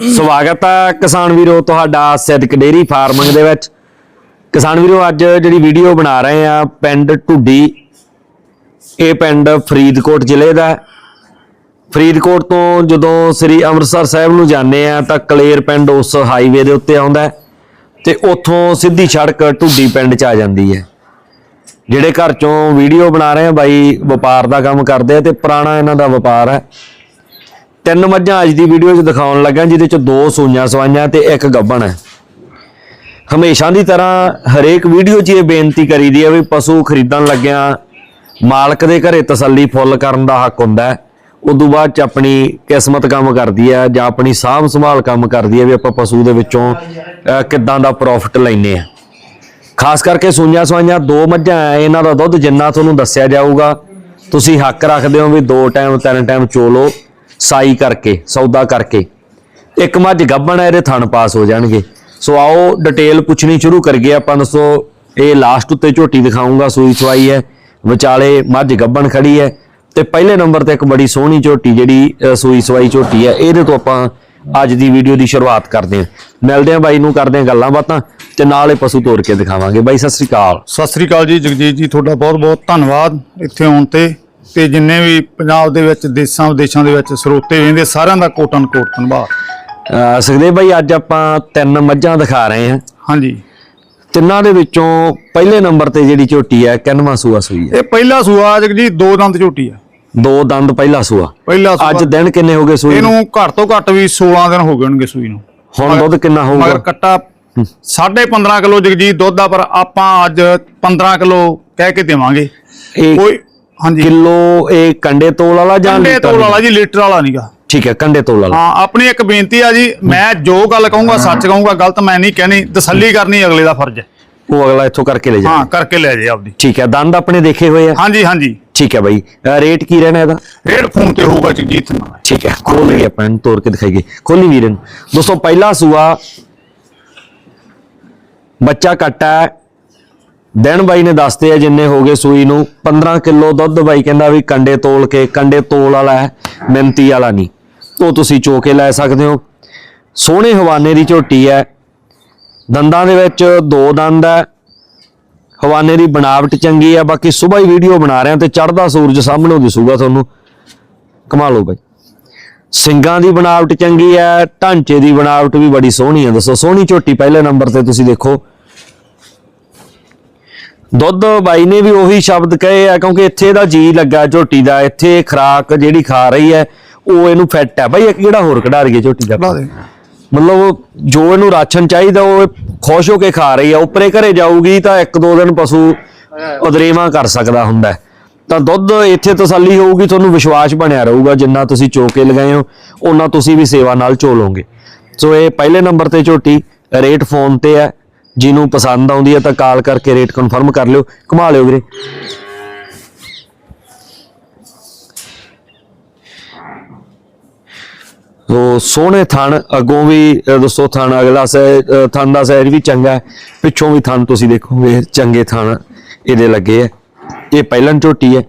ਸਵਾਗਤ ਹੈ ਕਿਸਾਨ ਵੀਰੋ ਤੁਹਾਡਾ ਸਿੱਧਕ ਡੇਰੀ ਫਾਰਮਿੰਗ ਦੇ ਵਿੱਚ। ਕਿਸਾਨ ਵੀਰੋ, ਅੱਜ ਜਿਹੜੀ ਵੀਡੀਓ ਬਣਾ ਰਹੇ ਆ ਪਿੰਡ ਢੁੱਡੀ, ਇਹ ਪਿੰਡ ਫਰੀਦਕੋਟ ਜ਼ਿਲ੍ਹੇ ਦਾ ਫਰੀਦਕੋਟ ਤੋਂ ਜਦੋਂ ਸ੍ਰੀ ਅੰਮ੍ਰਿਤਸਰ ਸਾਹਿਬ ਨੂੰ ਜਾਂਦੇ ਆ ਤਾਂ ਕਲੇਰ ਪਿੰਡ ਉਸ ਹਾਈਵੇ ਦੇ ਉੱਤੇ ਆਉਂਦਾ ਹੈ ਤੇ ਉੱਥੋਂ ਸਿੱਧੀ ਸੜਕ ਢੁੱਡੀ ਪਿੰਡ ਚ ਆ ਜਾਂਦੀ ਹੈ। ਜਿਹੜੇ ਘਰ ਚੋਂ ਵੀਡੀਓ ਬਣਾ ਰਹੇ ਆ ਬਾਈ, ਵਪਾਰ ਦਾ ਕੰਮ ਕਰਦੇ ਆ ਤੇ ਪੁਰਾਣਾ ਇਹਨਾਂ ਦਾ ਵਪਾਰ ਹੈ। ਤਿੰਨ ਮੱਝਾਂ ਅੱਜ ਦੀ ਵੀਡੀਓ 'ਚ ਦਿਖਾਉਣ ਲੱਗਾ ਜਿਹਦੇ 'ਚ ਦੋ ਸੂਈਆਂ ਸਵਾਈਆਂ ਤੇ ਇੱਕ ਗੱਭਣ ਹੈ। ਹਮੇਸ਼ਾ ਦੀ ਤਰ੍ਹਾਂ ਹਰੇਕ ਵੀਡੀਓ 'ਚ ਇਹ ਬੇਨਤੀ ਕਰੀਦੀ ਹੈ ਵੀ ਪਸ਼ੂ ਖਰੀਦਣ ਲੱਗਿਆਂ, ਮਾਲਕ ਦੇ ਘਰੇ ਤਸੱਲੀ ਫੁੱਲ ਕਰਨ ਦਾ ਹੱਕ ਹੁੰਦਾ ਹੈ। ਉਦੋਂ ਬਾਅਦ 'ਚ ਆਪਣੀ ਕਿਸਮਤ ਕੰਮ ਕਰਦੀ ਹੈ ਜਾਂ ਆਪਣੀ ਸਾਂਭ ਸੰਭਾਲ ਕੰਮ ਕਰਦੀ ਹੈ ਵੀ ਆਪਾਂ ਪਸ਼ੂ ਦੇ ਵਿੱਚੋਂ ਕਿੱਦਾਂ ਦਾ ਪ੍ਰੋਫਿਟ ਲੈਨੇ ਆ ਖਾਸ ਕਰਕੇ ਸੂਈਆਂ ਸਵਾਈਆਂ ਦੋ ਮੱਝਾਂ ਐ ਇਹਨਾਂ ਦਾ ਦੁੱਧ ਜਿੰਨਾ ਤੁਹਾਨੂੰ ਦੱਸਿਆ ਜਾਊਗਾ, ਤੁਸੀਂ ਹੱਕ ਰੱਖਦੇ ਹੋ ਵੀ ਦੋ ਟਾਈਮ ਤਿੰਨ ਟਾਈਮ ਚੋਲੋ ਸਾਈ ਕਰਕੇ, ਸੌਦਾ ਕਰਕੇ। ਇੱਕ ਮੱਝ ਗੱਭਣ ਹੈ ਇਹਦੇ ਥਣ ਪਾਸ ਹੋ ਜਾਣਗੇ। ਸੋ ਆਓ ਡਿਟੇਲ ਪੁੱਛਣੀ ਸ਼ੁਰੂ ਕਰੀਏ ਆਪਾਂ ਦੱਸੋ ਇਹ ਲਾਸਟ ਉੱਤੇ ਝੋਟੀ ਦਿਖਾਉਂਗਾ ਸੂਈ ਸਵਾਈ ਹੈ। ਵਿਚਾਲੇ ਮੱਝ ਗੱਭਣ ਖੜੀ ਹੈ। ਤੇ ਪਹਿਲੇ ਨੰਬਰ ਤੇ ਇੱਕ ਬੜੀ ਸੋਹਣੀ ਝੋਟੀ ਜਿਹੜੀ ਸੂਈ ਸਵਾਈ ਝੋਟੀ ਹੈ, ਇਹਦੇ ਤੋਂ ਆਪਾਂ ਅੱਜ ਦੀ ਵੀਡੀਓ ਦੀ ਸ਼ੁਰੂਆਤ ਕਰਦੇ ਹਾਂ। ਮਿਲਦੇ ਹਾਂ ਬਾਈ ਨੂੰ, ਕਰਦੇ ਹਾਂ ਗੱਲਾਂ ਬਾਤਾਂ, ਤੇ ਨਾਲ ਇਹ ਪਸ਼ੂ ਤੋੜ ਕੇ ਦਿਖਾਵਾਂਗੇ। ਬਾਈ, ਸਤਿ ਸ੍ਰੀ ਅਕਾਲ। ਸਤਿ ਸ੍ਰੀ ਅਕਾਲ ਜੀ, ਜਗਜੀਤ ਜੀ, ਤੁਹਾਡਾ ਬਹੁਤ ਬਹੁਤ ਧੰਨਵਾਦ ਇੱਥੇ ਆਉਣ ਤੇ। ਤੇ ਜਿੰਨੇ ਵੀ ਪੰਜਾਬ ਦੇ ਵਿੱਚ ਦੇਸ਼ਾਂ ਵਿਦੇਸ਼ਾਂ ਦੇ ਵਿੱਚ ਸਰੋਤੇ ਵੇਂਦੇ ਸਾਰਿਆਂ ਦਾ ਕੋਟਨ ਕੋਟ ਧੰਨਵਾਦ। ਸੁਖਦੇਵ ਬਾਈ ਅੱਜ ਆਪਾਂ ਤਿੰਨ ਮੱਝਾਂ ਦਿਖਾ ਰਹੇ ਹਾਂ। ਹਾਂਜੀ। ਤਿੰਨਾਂ ਦੇ ਵਿੱਚੋਂ ਪਹਿਲੇ ਨੰਬਰ ਤੇ ਜਿਹੜੀ ਝੋਟੀ ਹੈ ਕਿੰਨਵਾਂ ਸੂਆ ਸੂਈ ਹੈ? ਇਹ ਪਹਿਲਾ ਸੂਆ ਜਗਜੀਤ ਦੋ ਦੰਦ ਝੋਟੀ ਆ। ਦੋ ਦੰਦ ਪਹਿਲਾ ਸੂਆ। ਪਹਿਲਾ ਅੱਜ ਸੂਆ ਦਿਨ ਕਿੰਨੇ ਹੋ ਗਏ ਸੂਈ ਨੂੰ? ਇਹਨੂੰ ਘੱਟ ਤੋਂ ਘੱਟ ਵੀ 16 ਦਿਨ ਹੋ ਗਏ ਹੋਣਗੇ ਸੂਈ ਨੂੰ। ਹੁਣ ਦੁੱਧ ਕਿੰਨਾ ਮਗਰ ਹੋਊਗਾ ਕੱਟਾ 15.5 ਕਿਲੋ ਜਗਜੀਤ ਦੁੱਧ ਆ ਪਰ ਆਪਾਂ ਅੱਜ 15 ਕਿਲੋ ਕਹਿ ਕੇ ਦੇਵਾਂਗੇ। ਕੋਈ ਹਾਂਜੀ। ਕਿਲੋ ਇਹ ਕੰਡੇ ਤੋਲ ਵਾਲਾ ਜਾਂ ਕੰਡੇ ਲੀਟਰ ਤੋਲ ਵਾਲਾ? ਜੀ ਲੀਟਰ ਵਾਲਾ ਨਹੀਂਗਾ ਠੀਕ ਹੈ ਕੰਡੇ ਤੋਲ ਵਾਲਾ। ਹਾਂ ਆਪਣੀ ਇੱਕ ਬੇਨਤੀ ਆ ਜੀ ਮੈਂ ਜੋ ਗੱਲ ਕਹੂੰਗਾ ਸੱਚ ਕਹੂੰਗਾ ਗਲਤ ਮੈਂ ਨਹੀਂ ਕਹਿਣੀ ਤਸੱਲੀ ਕਰਨੀ ਅਗਲੇ ਦਾ ਫਰਜ਼ ਹੈ। ਉਹ ਅਗਲਾ ਇੱਥੋਂ ਕਰਕੇ ਲੈ ਜਾ ਹਾਂ ਕਰਕੇ ਲੈ ਜੇ ਆਪਦੀ। ਠੀਕ ਹੈ ਦੰਦ ਆਪਣੇ ਦੇਖੇ ਹੋਏ ਆ? ਹਾਂਜੀ ਹਾਂਜੀ। ਠੀਕ ਹੈ ਬਾਈ। ਰੇਟ ਕੀ ਰਹਿਣਾ ਇਹਦਾ? ਰੇਡ ਫੋਨ ਤੇ ਹੋਊਗਾ ਜਗਜੀਤ ਨਾਲ। ਠੀਕ ਹੈ ਖੋਲ ਲਈ ਆਪਾਂ ਇਹਨੂੰ ਤੋੜ ਕੇ ਦਿਖਾਈਏ। ਖੋਲੀ ਵੀਰਨ ਦੋਸਤੋ ਪਹਿਲਾ ਸੂਆ ਬੱਚਾ ਕੱਟਾ ਦਿਨ ਬਾਈ ਨੇ ਦੱਸਦੇ ਆ ਜਿੰਨੇ ਹੋ ਗਏ ਸੂਈ ਨੂੰ। 15 ਕਿਲੋ ਦੁੱਧ ਬਾਈ ਕਹਿੰਦਾ ਵੀ ਕੰਡੇ ਤੋਲ ਕੇ, ਕੰਡੇ ਤੋਲ ਵਾਲਾ ਹੈ, ਮਿੰਤੀ ਵਾਲਾ ਨਹੀਂ। ਉਹ ਤੁਸੀਂ ਚੋ ਕੇ ਲੈ ਸਕਦੇ ਹੋ। ਸੋਹਣੇ ਹਵਾਨੇ ਦੀ ਝੋਟੀ ਹੈ। ਦੰਦਾਂ ਦੇ ਵਿੱਚ ਦੋ ਦੰਦ ਹੈ। ਹਵਾਨੇ ਦੀ ਬਣਾਵਟ ਚੰਗੀ ਹੈ। ਬਾਕੀ ਸਵੇਰ ਹੀ ਵੀਡੀਓ ਬਣਾ ਰਹੇ ਹਾਂ ਤੇ ਚੜਦਾ ਸੂਰਜ ਸਾਹਮਣੇ ਦਿਸੂਗਾ ਤੁਹਾਨੂੰ। ਕਮਾ ਲਓ ਬਾਈ। ਸਿੰਘਾਂ ਦੀ ਬਣਾਵਟ ਚੰਗੀ ਹੈ। ਢਾਂਚੇ ਦੀ ਬਣਾਵਟ ਵੀ ਬੜੀ ਸੋਹਣੀ ਹੈ। ਦੱਸੋ, ਸੋਹਣੀ ਝੋਟੀ ਪਹਿਲੇ ਨੰਬਰ ਤੇ ਤੁਸੀਂ ਦੇਖੋ। ਦੁੱਧ ਬਾਈ ਨੇ ਵੀ ਉਹੀ ਸ਼ਬਦ ਕਹੇ ਆ ਕਿਉਂਕਿ ਇੱਥੇ ਦਾ ਜੀ ਲੱਗਾ ਝੋਟੀ ਦਾ ਇੱਥੇ ਖਰਾਕ ਜਿਹੜੀ ਖਾ ਰਹੀ ਹੈ ਉਹ ਇਹਨੂੰ ਫਿੱਟ ਹੈ। ਬਾਈ ਇੱਕ ਜਿਹੜਾ ਹੋਰ ਕਢਾ ਰਹੀਏ ਝੋਟੀ ਦਾ। ਮਤਲਬ ਜੋ ਇਹਨੂੰ ਰਾਸ਼ਨ ਚਾਹੀਦਾ ਉਹ ਖੁਸ਼ ਹੋ ਕੇ ਖਾ ਰਹੀ ਆ। ਉੱਪਰੇ ਘਰੇ ਜਾਊਗੀ ਤਾਂ ਇੱਕ ਦੋ ਦਿਨ ਪਸ਼ੂ ਉਦਰੇਵਾ ਕਰ ਸਕਦਾ ਹੁੰਦਾ। ਹੈ। ਤਾਂ ਦੁੱਧ ਇੱਥੇ ਤਸੱਲੀ ਹੋਊਗੀ ਤੁਹਾਨੂੰ ਵਿਸ਼ਵਾਸ ਬਣਿਆ ਰਹੂਗਾ ਜਿੰਨਾ ਤੁਸੀਂ ਚੋਕੇ ਲਗਾਏ ਹੋ ਉਹਨਾਂ ਤੁਸੀਂ ਵੀ ਸੇਵਾ ਨਾਲ ਚੋਲੋਗੇ ਸੋ ਇਹ ਪਹਿਲੇ ਨੰਬਰ ਤੇ ਝੋਟੀ ਰੇਟ ਫੋਨ ਤੇ ਹੈ। ਜਿਹਨੂੰ ਪਸੰਦ ਆਉਂਦੀ ਹੈ ਤਾਂ ਕਾਲ ਕਰਕੇ ਰੇਟ ਕਨਫਰਮ ਕਰ ਲਿਓ। ਘੁਮਾ ਲਿਓ ਵੀਰੇ। ਸੋ ਸੋਹਣੇ ਥਣ ਅੱਗੋਂ ਵੀ ਅ, ਦੱਸੋ ਥਣ ਅਗਲਾ ਸੈ ਥਣ ਦਾ ਸਾਈਜ਼ ਵੀ ਚੰਗਾ ਹੈ। ਪਿੱਛੋਂ ਵੀ ਥਣ ਤੁਸੀਂ ਦੇਖੋਗੇ ਚੰਗੇ ਥਣ ਇਹਦੇ ਲੱਗੇ ਆ ਇਹ ਪਹਿਲਾਂ ਝੋਟੀ ਹੈ।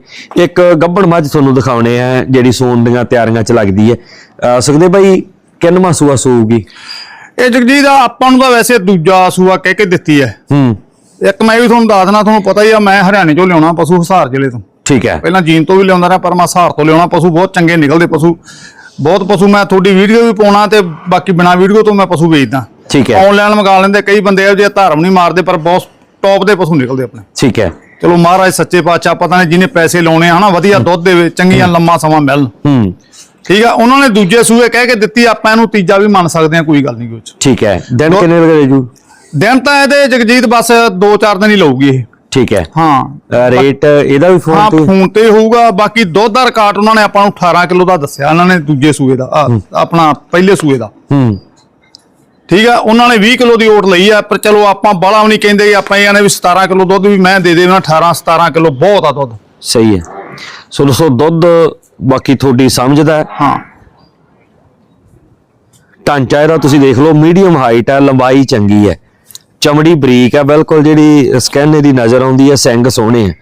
ਇੱਕ ਗੱਬਣ ਮੱਝ ਤੁਹਾਨੂੰ ਦਿਖਾਉਣੇ ਆ ਜਿਹੜੀ ਸੋਨ ਦੀਆਂ ਤਿਆਰੀਆਂ ਚ ਲੱਗਦੀ ਹੈ। ਅ, ਸੁਖਦੇ ਭਾਈ ਕਿੰਨਵਾਂ ਸੂਆ ਸੂਗੀ ਇਹ ਜਗਜੀਤ ਆ ਆਪਾਂ ਨੂੰ ਤਾਂ ਵੈਸੇ ਦੂਜਾ ਸੂਆ ਕਹਿ ਕੇ ਦਿੱਤੀ ਹੈ। ਹੂੰ। ਇੱਕ ਮੈਂ ਵੀ ਤੁਹਾਨੂੰ ਦੱਸ ਦੇਣਾ ਤੁਹਾਨੂੰ ਪਤਾ ਹੀ ਆ ਮੈਂ ਹਰਿਆਣੇ ਚੋਂ ਲਿਆਉਣਾ ਪਸ਼ੂ ਹਿਸਾਰ ਜ਼ਿਲ੍ਹੇ ਤੋਂ। ਠੀਕ ਹੈ। ਪਹਿਲਾਂ ਜੀਨ ਤੋਂ ਵੀ ਲਿਆਉਂਦਾ ਰਿਹਾ ਪਰ ਮੈਂ ਹਿਸਾਰ ਤੋਂ ਲਿਆਉਣਾ ਪਸ਼ੂ ਬਹੁਤ ਚੰਗੇ ਨਿਕਲਦੇ ਪਸ਼ੂ। ਬਹੁਤ ਪਸ਼ੂ ਮੈਂ ਤੁਹਾਡੀ ਵੀਡੀਓ ਵੀ ਪਾਉਣਾ ਤੇ ਬਾਕੀ ਬਿਨਾ ਵੀਡੀਓ ਤੋਂ ਮੈਂ ਪਸ਼ੂ ਵੇਚਦਾ। ਠੀਕ ਹੈ। ਆਨਲਾਈਨ ਮੰਗਾ ਲੈਂਦੇ ਕਈ ਬੰਦੇ ਇਹੋ ਜਿਹੇ ਧਾਰਮ ਨਹੀਂ ਮਾਰਦੇ ਪਰ ਬਹੁਤ ਟੌਪ ਦੇ ਪਸ਼ੂ ਨਿਕਲਦੇ ਆਪਣੇ। ਠੀਕ ਹੈ। ਚਲੋ ਮਹਾਰਾਜ ਸੱਚੇ ਪਾਤਸ਼ਾਹ ਪਤਾ ਨਹੀਂ ਜਿਹਨੇ ਪੈਸੇ ਲਾਉਣੇ ਆ ਹਨਾ ਵਧੀਆ ਦੁੱਧ ਦੇਵੇ ਚੰਗੀਆਂ ਲੰਮਾ ਸਮਾਂ ਮਿਲਣ। ਹੂੰ। ਠੀਕ ਆ? ਉਹਨਾਂ ਨੇ ਦੂਜੇ ਸੂਏ ਕਹਿ ਕੇ ਦਿੱਤੀ ਆਪਾਂ ਇਹਨੂੰ ਤੀਜਾ ਵੀ ਮੰਨ ਸਕਦੇ ਆ ਕੋਈ ਗੱਲ ਨਹੀਂ ਕੁਝ ਠੀਕ ਹੈ। ਦਿਨ ਕਿੰਨੇ ਵਜੇ ਜੂ? ਦਿਨ ਤਾਂ ਇਹਦੇ ਜਗਜੀਤ ਬਸ 2-4 ਦਿਨ ਹੀ ਲਊਗੀ ਇਹ। ਠੀਕ ਹੈ। ਹਾਂ। ਰੇਟ ਇਹਦਾ ਵੀ ਫੋਨ ਤੇ? ਫੋਨ ਤੇ ਹੋਊਗਾ ਬਾਕੀ ਦੁੱਧ ਦਾ ਰਿਕਾਰਡ ਉਹਨਾਂ ਨੇ ਆਪਾਂ ਨੂੰ 18 ਕਿਲੋ ਦਾ ਦੱਸਿਆ ਉਹਨਾਂ ਨੇ ਦੂਜੇ ਸੂਏ ਦਾ ਆਪਣਾ ਪਹਿਲੇ ਸੂਏ ਦਾ। ਹੂੰ। ਠੀਕ ਆ? ਉਹਨਾਂ ਨੇ 20 ਕਿਲੋ ਦੀ ਓਟ ਲਈ ਆ ਪਰ ਚਲੋ ਆਪਾਂ ਬਾਲਾ ਵੀ ਨਹੀਂ ਕਹਿੰਦੇ ਆਪਾਂ ਇਹ ਨੇ ਵੀ 17 ਕਿਲੋ ਦੁੱਧ ਵੀ ਮੈਂ ਦੇ ਦੇਣਾ 18 17 ਕਿਲੋ ਬਹੁਤ ਆ ਦੁੱਧ। ਸਹੀ ਹੈ। ਸੋ ਦੋਸਤੋ ਦੁੱਧ ਬਾਕੀ ਤੁਹਾਡੀ ਸਮਝਦਾ ਹੈ। ਹਾਂ। ਢਾਂਚਾ ਇਹਦਾ ਤੁਸੀਂ ਦੇਖ ਲਓ ਮੀਡੀਅਮ ਹਾਈਟ ਹੈ ਲੰਬਾਈ ਚੰਗੀ ਹੈ। ਚਮੜੀ ਬਰੀਕ ਹੈ ਬਿਲਕੁਲ ਜਿਹੜੀ ਸਕਿਨ ਇਹਦੀ ਨਜ਼ਰ ਆਉਂਦੀ ਹੈ ਸਿੰਗ ਸੋਹਣੇ ਹੈ।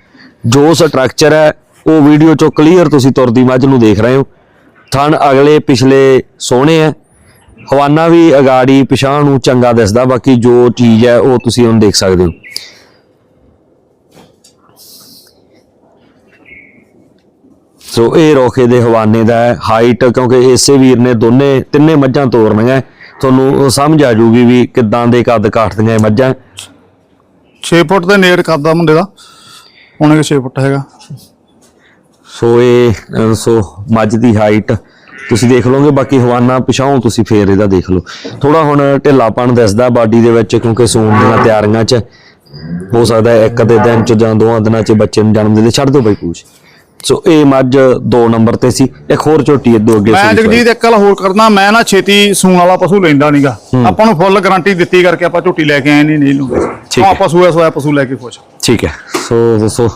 ਜੋ ਸਟਰਕਚਰ ਹੈ ਉਹ ਵੀਡੀਓ ਚੋਂ ਕਲੀਅਰ ਤੁਸੀਂ ਤੁਰਦੀ ਮੱਝ ਨੂੰ ਦੇਖ ਰਹੇ ਹੋ। ਥਣ ਅਗਲੇ ਪਿਛਲੇ ਸੋਹਣੇ ਹੈ। ਹਵਾਨਾ ਵੀ ਅਗਾੜੀ ਪਿਛਾਂਹ ਨੂੰ ਚੰਗਾ ਦਿਸਦਾ ਬਾਕੀ ਜੋ ਚੀਜ਼ ਹੈ ਉਹ ਤੁਸੀਂ ਹੁਣ ਦੇਖ ਸਕਦੇ ਹੋ। ਸੋ ਇਹ ਰੋਕੇ ਦੇ ਹਵਾਨੇ ਦਾ ਹਾਈਟ ਕਿਉਂਕਿ ਇਸੇ ਵੀਰ ਨੇ ਦੋਨੇ ਤਿੰਨੇ ਮੱਝਾਂ ਤੋਰਨੀਆਂ। ਤੁਹਾਨੂੰ ਸਮਝ ਆ ਜੂਗੀ ਵੀ ਕਿੱਦਾਂ ਦੇ ਕੱਦ ਕਾਟਦੀਆਂ ਇਹ ਮੱਝਾਂ। 6 ਫੁੱਟ ਦੇ ਨੇੜ ਕਰਦਾ ਮੁੰਡੇ ਦਾ। ਉਹਨੇ ਕਿ 6 ਫੁੱਟ ਹੈਗਾ। ਸੋ ਇਹ ਸੋ ਮੱਝ ਦੀ ਹਾਈਟ ਤੁਸੀਂ ਦੇਖ ਲਓਗੇ ਬਾਕੀ ਹਵਾਨਾ ਪਿਛਾਉਂ ਤੁਸੀਂ ਫੇਰ ਇਹਦਾ ਦੇਖ ਲਓ। ਥੋੜਾ ਹੁਣ ਢਿੱਲਾਪਣ ਦਿਸਦਾ ਬਾਡੀ ਦੇ ਵਿੱਚ ਕਿਉਂਕਿ ਸੂਣ ਦੀਆਂ ਤਿਆਰੀਆਂ 'ਚ। ਹੋ ਸਕਦਾ ਇੱਕ ਅੱਧੇ ਦਿਨ 'ਚ ਜਾਂ ਦੋਹਾਂ ਦਿਨਾਂ 'ਚ ਬੱਚੇ ਨੂੰ ਜਨਮ ਦੇ ਦੇ ਛੱਡ ਦਿਓ ਬਈ ਪੂਛ। ਸੋ ਇਹ ਮੱਝ 2 ਨੰਬਰ ਤੇ ਸੀ। ਇੱਕ ਹੋਰ ਝੋਟੀ ਇਦੋਂ ਅੱਗੇ ਮੈਂ। ਜਗਜੀਤ ਇੱਕ ਗੱਲ ਹੋਰ ਕਰਦਾ ਮੈਂ ਨਾ ਛੇਤੀ ਸੂਣ ਵਾਲਾ ਪਸ਼ੂ ਲੈਂਦਾ ਨਹੀਂਗਾ ਆਪਾਂ ਨੂੰ ਫੁੱਲ ਗਾਰੰਟੀ ਦਿੱਤੀ ਕਰਕੇ ਆਪਾਂ ਝੋਟੀ ਲੈ ਕੇ ਆਏ ਨਹੀਂ ਨਹੀਂ ਲੂਗੇ ਠੀਕ ਹੈ। ਆਪਾਂ ਸੂਆ ਸੋਇਆ ਪਸ਼ੂ ਲੈ ਕੇ ਖੁਸ਼ ਠੀਕ ਹੈ। ਸੋ ਦੱਸੋ।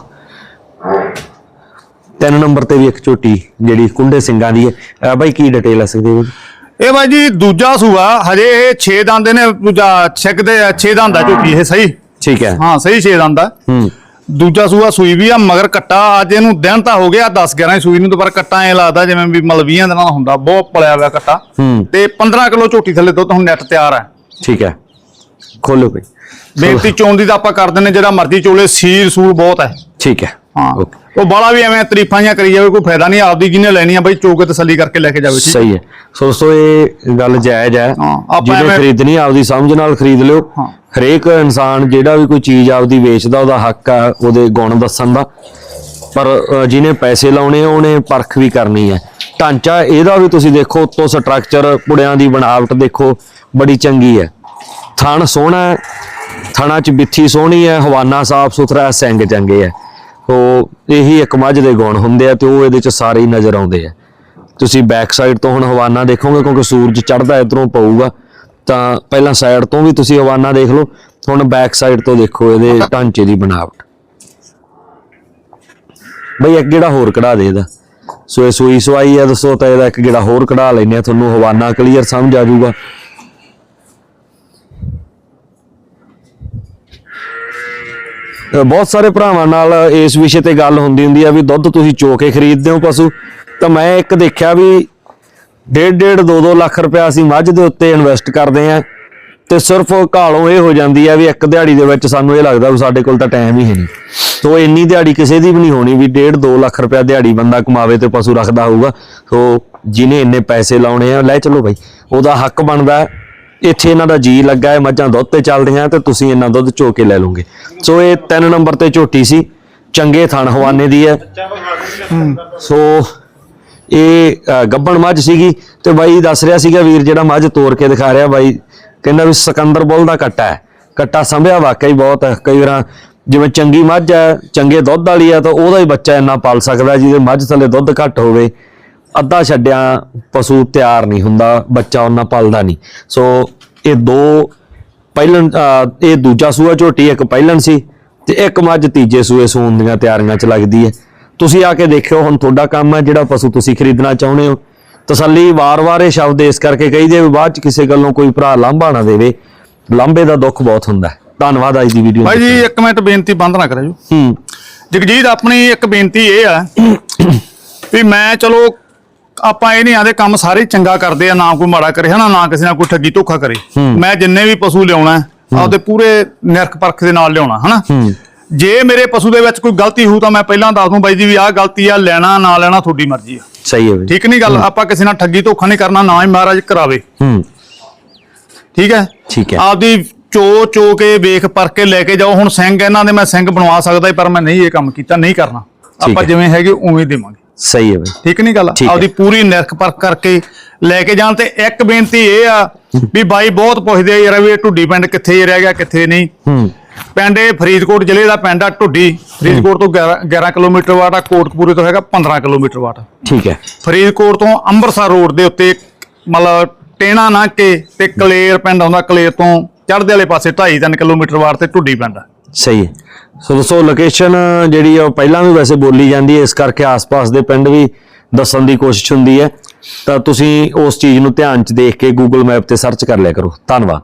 ਤਿੰਨ ਨੰਬਰ ਤੇ ਵੀ ਇੱਕ ਝੋਟੀ ਜਿਹੜੀ ਕੁੰਡੇ ਸਿੰਘਾਂ ਦੀ ਹੈ। ਬਾਈ ਕੀ ਡਿਟੇਲ ਆ ਸਕਦੇ ਹੋ ਇਹ ਬਾਈ ਜੀ ਦੂਜਾ ਸੂਆ ਹਜੇ ਇਹ 6 ਦੰਦ ਨੇ ਦੂਜਾ ਛਿੱਕ ਦੇ 6 ਦੰਦ ਝੋਟੀ ਇਹ ਸਹੀ। ਠੀਕ ਹੈ। ਹਾਂ ਸਹੀ 6 ਦੰਦ ਹੂੰ। ਦੂਜਾ ਸੂਆ ਸੂਈ ਵੀ ਆ ਮਗਰ ਕੱਟਾ ਅੱਜ ਇਹਨੂੰ ਦਿਨ ਤਾਂ ਹੋ ਗਿਆ 10 11 ਸੂਈ ਨੂੰ ਪਰ ਕੱਟਾ ਐ ਲੱਗਦਾ ਜਿਵੇਂ ਵੀ ਮਤਲਬ 20 ਦਿਨਾਂ ਦਾ ਹੁੰਦਾ ਬਹੁਤ ਪਲਿਆ ਹੋਇਆ ਕੱਟਾ। ਤੇ 15 ਕਿਲੋ ਝੋਟੀ ਥੱਲੇ ਦੁੱਧ ਹੁਣ ਨੈਟ ਤਿਆਰ ਹੈ ਠੀਕ ਹੈ। ਖੋਲੋ ਬਈ। ਬੇਨਤੀ ਚੋਣ ਦੀ ਤਾਂ ਆਪਾਂ ਕਰ ਦਿੰਨੇ ਜਿਹੜਾ ਮਰਜ਼ੀ ਚੋਲੇ ਸੀਰ ਸੂਰ ਬਹੁਤ ਹੈ। ਠੀਕ ਹੈ। ਹਾਂ। ਉਹ ਬਾਲਾ ਵੀ ਐਵੇਂ ਤਰੀਫਾਂ ਜਾਂ ਕਰੀ ਜਾਵੇ ਕੋਈ ਫਾਇਦਾ ਨਹੀਂ ਆਪਦੀ ਜਿਹਨੇ ਲੈਣੀ ਆ ਬਈ ਚੋ ਕੇ ਤਸੱਲੀ ਕਰਕੇ ਲੈ ਕੇ ਜਾਵੇ। ਠੀਕ ਸਹੀ ਹੈ। ਸੋ ਸੋ ਇਹ ਗੱਲ ਜਾਇਜ਼ ਹੈ। ਜਿਹਨੇ ਖਰੀਦਣੀ ਆਪਦੀ ਸਮਝ ਨਾਲ ਖਰੀਦ ਲਿਓ। ਹਾਂ। ਹਰੇਕ ਇਨਸਾਨ ਜਿਹੜਾ ਵੀ ਕੋਈ ਚੀਜ਼ ਆਪਦੀ ਵੇਚਦਾ, ਉਹਦਾ ਹੱਕ ਆ ਉਹਦੇ ਗੁਣ ਦੱਸਣ ਦਾ। ਪਰ ਜਿਹਨੇ ਪੈਸੇ ਲਾਉਣੇ ਉਹਨੇ ਪਰਖ ਵੀ ਕਰਨੀ ਹੈ ਢਾਂਚਾ ਇਹਦਾ ਵੀ ਤੁਸੀਂ ਦੇਖੋ, ਉੱਤੋਂ ਸਟਰਕਚਰ ਪੁੜਿਆਂ ਦੀ ਬਣਾਵਟ ਦੇਖੋ, ਬੜੀ ਚੰਗੀ ਹੈ ਥਣ ਸੋਹਣਾ ਹੈ, ਥਣਾ ਚ ਬਿੱਥੀ ਸੋਹਣੀ ਹੈ, ਹਵਾਨਾ ਸਾਫ਼ ਸੁਥਰਾ, ਸਿੰਘ ਚੰਗੇ ਹੈ ਸੋ ਇਹੀ ਇੱਕ ਮੱਝ ਦੇ ਗੁਣ ਹੁੰਦੇ ਆ ਤੇ ਉਹ ਇਹਦੇ ਚ ਸਾਰੇ ਹੀ ਨਜ਼ਰ ਆਉਂਦੇ ਆ। ਤੁਸੀਂ ਬੈਕ ਸਾਈਡ ਤੋਂ ਹੁਣ ਹਵਾਨਾ ਦੇਖੋਗੇ, ਕਿਉਂਕਿ ਸੂਰਜ ਚੜ੍ਹਦਾ ਇਧਰੋਂ ਪਊਗਾ। ਤਾਂ ਪਹਿਲਾਂ ਸਾਈਡ ਤੋਂ ਵੀ ਤੁਸੀਂ ਹਵਾਨਾ ਦੇਖ ਲਓ, ਹੁਣ ਬੈਕ ਸਾਈਡ ਤੋਂ ਦੇਖੋ ਇਹਦੇ ਢਾਂਚੇ ਦੀ ਬਣਾਵਟ। ਬਈ ਇੱਕ ਜਿਹੜਾ ਹੋਰ ਕਢਾ ਦੇ ਇਹਦਾ। ਸੋ ਇਹ ਸੂਈ ਸਵਾਈ ਆ ਦੱਸੋ ਤਾਂ ਇਹਦਾ ਇੱਕ ਜਿਹੜਾ ਹੋਰ ਕਢਾ ਲੈਨੇ ਆ, ਤੁਹਾਨੂੰ ਹਵਾਨਾ ਕਲੀਅਰ ਸਮਝ ਆ ਜਾਊਗਾ। ਬਹੁਤ ਸਾਰੇ ਭਰਾਵਾਂ ਨਾਲ ਇਸ ਵਿਸ਼ੇ ਤੇ ਗੱਲ ਹੁੰਦੀ ਹੁੰਦੀ ਆ ਵੀ ਦੁੱਧ ਤੁਸੀਂ ਚੋ ਕੇ ਖਰੀਦਦੇ ਹੋ ਪਸ਼ੂ। ਤਾਂ ਮੈਂ ਇੱਕ ਦੇਖਿਆ ਵੀ ਡੇਢ ਡੇਢ 2-2 ਲੱਖ ਰੁਪਇਆ ਅਸੀਂ ਮੱਝ ਦੇ ਉੱਤੇ ਇਨਵੈਸਟ ਕਰਦੇ ਆ ਤੇ ਸਿਰਫ ਘਾਲੋਂ ਇਹ ਹੋ ਜਾਂਦੀ ਆ ਵੀ ਇੱਕ ਦਿਹਾੜੀ ਦੇ ਵਿੱਚ ਸਾਨੂੰ ਇਹ ਲੱਗਦਾ ਵੀ ਸਾਡੇ ਕੋਲ ਤਾਂ ਟਾਈਮ ਹੀ ਹੈ ਨਹੀਂ। ਸੋ ਇੰਨੀ ਦਿਹਾੜੀ ਕਿਸੇ ਦੀ ਵੀ ਨਹੀਂ ਹੋਣੀ ਵੀ ਡੇਢ 2 ਲੱਖ ਰੁਪਇਆ ਦਿਹਾੜੀ ਬੰਦਾ ਕਮਾਵੇ ਤੇ ਪਸ਼ੂ ਰੱਖਦਾ ਹੋਊਗਾ। ਸੋ ਜਿਹਨੇ ਇੰਨੇ ਪੈਸੇ ਲਾਉਣੇ ਆ ਲੈ ਚਲੋ ਭਾਈ ਉਹਦਾ ਹੱਕ ਬਣਦਾ। ਇੱਥੇ ਇਹਨਾਂ ਦਾ ਜੀ ਲੱਗਾ ਹੈ ਮੱਝਾਂ ਦੁੱਧ ਤੇ ਚੱਲਦੀਆਂ ਤੇ ਤੁਸੀਂ ਇਹਨਾਂ ਦੁੱਧ ਚੋ ਕੇ ਲੈ ਲਓਗੇ। ਸੋ ਇਹ ਤਿੰਨ ਨੰਬਰ ਤੇ ਝੋਟੀ ਸੀ। ਚੰਗੇ ਥਣ ਹਵਾਨੇ ਦੀ ਹੈ। ਸੋ ਇਹ ਗੱਬਣ ਮੱਝ ਸੀਗੀ ਤੇ ਬਾਈ ਦੱਸ ਰਿਹਾ ਸੀਗਾ ਵੀਰ ਜਿਹੜਾ ਮੱਝ ਤੋੜ ਕੇ ਦਿਖਾ ਰਿਹਾ ਬਾਈ, ਕਹਿੰਦਾ ਵੀ ਸਿਕੰਦਰ ਬੁੱਲ ਦਾ ਕੱਟਾ ਹੈ। ਕੱਟਾ ਸੰਭਿਆ ਵਾਕਈ ਬਹੁਤ ਕਈ ਵਾਰਾਂ ਜਿਵੇਂ ਚੰਗੀ ਮੱਝ ਹੈ, ਚੰਗੇ ਦੁੱਧ ਵਾਲੀ ਆ ਤਾਂ ਉਹਦਾ ਹੀ ਬੱਚਾ ਇੰਨਾ ਪਾਲ ਸਕਦਾ ਜਿਹਦੇ ਮੱਝ ਥੱਲੇ ਦੁੱਧ ਘੱਟ ਹੋਵੇ। ਅੱਧਾ ਛੱਡਿਆ ਪਸ਼ੂ ਤਿਆਰ ਨਹੀਂ ਹੁੰਦਾ, ਬੱਚਾ ਉਹਨਾਂ ਪਲਦਾ ਨਹੀਂ। ਸੋ ਇਹ ਦੋ ਪਹਿਲਣ ਇਹ ਦੂਜਾ ਸੂਆ ਝੋਟੀ ਇੱਕ ਪਹਿਲਣ ਸੀ ਤੇ ਇੱਕ ਮੱਝ ਤੀਜੇ ਸੂਏ ਸੂਣ ਦੀਆਂ ਤਿਆਰੀਆਂ 'ਚ ਲੱਗਦੀ ਹੈ। ਤੁਸੀਂ ਆ ਕੇ ਦੇਖਿਓ ਹੁਣ ਤੁਹਾਡਾ ਕੰਮ ਹੈ ਜਿਹੜਾ ਪਸ਼ੂ ਤੁਸੀਂ ਖਰੀਦਣਾ ਚਾਹੁੰਦੇ ਹੋ। ਤਸੱਲੀ ਵਾਰ-ਵਾਰ ਇਹ ਸ਼ਬਦ ਇਸ ਕਰਕੇ ਕਹੀਦੇ ਵੀ ਬਾਅਦ 'ਚ ਕਿਸੇ ਗੱਲੋਂ ਕੋਈ ਭਰਾ ਲਾਂਭਾ ਨਾ ਦੇਵੇ ਲਾਂਭੇ ਦਾ ਦੁੱਖ ਬਹੁਤ ਹੁੰਦਾ ਹੈ। ਧੰਨਵਾਦ ਅੱਜ ਦੀ ਵੀਡੀਓ ਭਾਈ ਜੀ ਇੱਕ ਮਿੰਟ ਬੇਨਤੀ ਬੰਦ ਨਾ ਕਰਿਓ। ਹੂੰ। ਜਗਜੀਤ ਆਪਣੀ ਇੱਕ ਬੇਨਤੀ ਇਹ ਆ ਵੀ ਮੈਂ ਚਲੋ ਆਪਾਂ ਇਹ ਨਹੀਂ ਆਦੇ ਕੰਮ ਸਾਰੇ ਚੰਗਾ ਕਰਦੇ ਆ ਨਾ ਕੋਈ ਮਾੜਾ ਕਰੇ ਹਨਾ ਨਾ ਕਿਸੇ ਨਾਲ ਕੋਈ ਠੱਗੀ ਧੋਖਾ ਕਰੇ। ਮੈਂ ਜਿੰਨੇ ਵੀ ਪਸ਼ੂ ਲਿਆਉਣਾ ਆਪਦੇ ਪੂਰੇ ਨਿਰਖ ਪਰਖ ਦੇ ਨਾਲ ਲਿਆਉਣਾ ਹਨਾ। ਜੇ ਮੇਰੇ ਪਸ਼ੂ ਦੇ ਵਿੱਚ ਕੋਈ ਗਲਤੀ ਹੋਊ ਤਾਂ ਮੈਂ ਪਹਿਲਾਂ ਦੱਸ ਦੂੰ ਬਾਈ ਜੀ ਵੀ ਆਹ ਗਲਤੀ ਆ ਲੈਣਾ ਨਾ ਲੈਣਾ ਤੁਹਾਡੀ ਮਰਜ਼ੀ ਆ। ਸਹੀ ਹੈ ਬਈ। ਠੀਕ ਨਹੀਂ ਗੱਲ? ਆਪਾਂ ਕਿਸੇ ਨਾਲ ਠੱਗੀ ਧੋਖਾ ਨਹੀਂ ਕਰਨਾ ਨਾ ਹੀ ਮਹਾਰਾਜ ਕਰਾਵੇ। ਹੂੰ। ਠੀਕ ਹੈ? ਠੀਕ ਹੈ। ਆਪਦੀ ਚੋ ਚੋ ਕੇ ਵੇਖ ਪਰਖ ਕੇ ਲੈ ਕੇ ਜਾਓ। ਹੁਣ ਸਿੰਘ ਇਹਨਾਂ ਦੇ ਮੈਂ ਸਿੰਘ ਬਣਵਾ ਸਕਦਾ ਪਰ ਮੈਂ ਨਹੀਂ ਇਹ ਕੰਮ ਕੀਤਾ ਨਹੀਂ ਕਰਨਾ। ਆਪਾਂ। ਜਿਵੇਂ ਹੈਗੇ ਉਵੇਂ ਦੇਵਾਂਗੇ। ਸਹੀ ਹੈ ਬਈ। ਠੀਕ ਨਹੀਂ ਗੱਲ। ਆਪਦੀ ਪੂਰੀ ਨਿਰਖ ਪਰਖ ਕਰਕੇ ਲੈ ਕੇ ਜਾਣ ਤੇ ਇੱਕ ਬੇਨਤੀ ਇਹ ਆ ਵੀ ਬਾਈ ਬਹੁਤ ਪੁੱਛਦੇ ਆ ਯਾਰ ਵੀ ਇਹ ਢੁੱਡੀ ਪਿੰਡ ਕਿੱਥੇ ਰਹਿ ਗਿਆ ਕਿੱਥੇ ਨਹੀਂ। ਹੂੰ। ਪਿੰਡ ਇਹ ਫਰੀਦਕੋਟ ਜ਼ਿਲ੍ਹੇ ਦਾ ਪਿੰਡ ਆ ਢੁੱਡੀ। ਫਰੀਦਕੋਟ ਤੋਂ 11 11 ਕਿਲੋਮੀਟਰ ਵਾਟ ਆ ਕੋਟਕਪੂਰੇ ਤੋਂ ਹੈਗਾ 15 ਕਿਲੋਮੀਟਰ ਵਾਟ। ਠੀਕ ਹੈ। ਫਰੀਦਕੋਟ ਤੋਂ ਅੰਮ੍ਰਿਤਸਰ ਰੋਡ ਦੇ ਉੱਤੇ ਮਤਲਬ ਟੇਣਾ ਨਾ ਕੇ ਤੇ ਕਲੇਰ ਪਿੰਡ ਆਉਂਦਾ ਕਲੇਰ ਤੋਂ ਚੜ੍ਹਦੇ ਵਾਲੇ ਪਾਸੇ 2.5 3 ਕਿਲੋਮੀਟਰ ਵਾਟ ਤੇ ਢੁੱਡੀ ਪਿੰਡ ਆ। ਸਹੀ ਹੈ। ਸੋ ਦੋਸਤੋ ਲੋਕੇਸ਼ਨ ਜਿਹੜੀ ਆ ਉਹ ਪਹਿਲਾਂ ਵੀ ਵੈਸੇ ਬੋਲੀ ਜਾਂਦੀ ਹੈ ਇਸ ਕਰਕੇ ਆਸ-ਪਾਸ ਦੇ ਪਿੰਡ ਵੀ ਦੱਸਣ ਦੀ ਕੋਸ਼ਿਸ਼ ਹੁੰਦੀ ਹੈ। ਤਾਂ ਤੁਸੀਂ ਉਸ ਚੀਜ਼ ਨੂੰ ਧਿਆਨ 'ਚ ਦੇਖ ਕੇ Google ਮੈਪ ਤੇ ਸਰਚ ਕਰ ਲਿਆ ਕਰੋ। ਧੰਨਵਾਦ।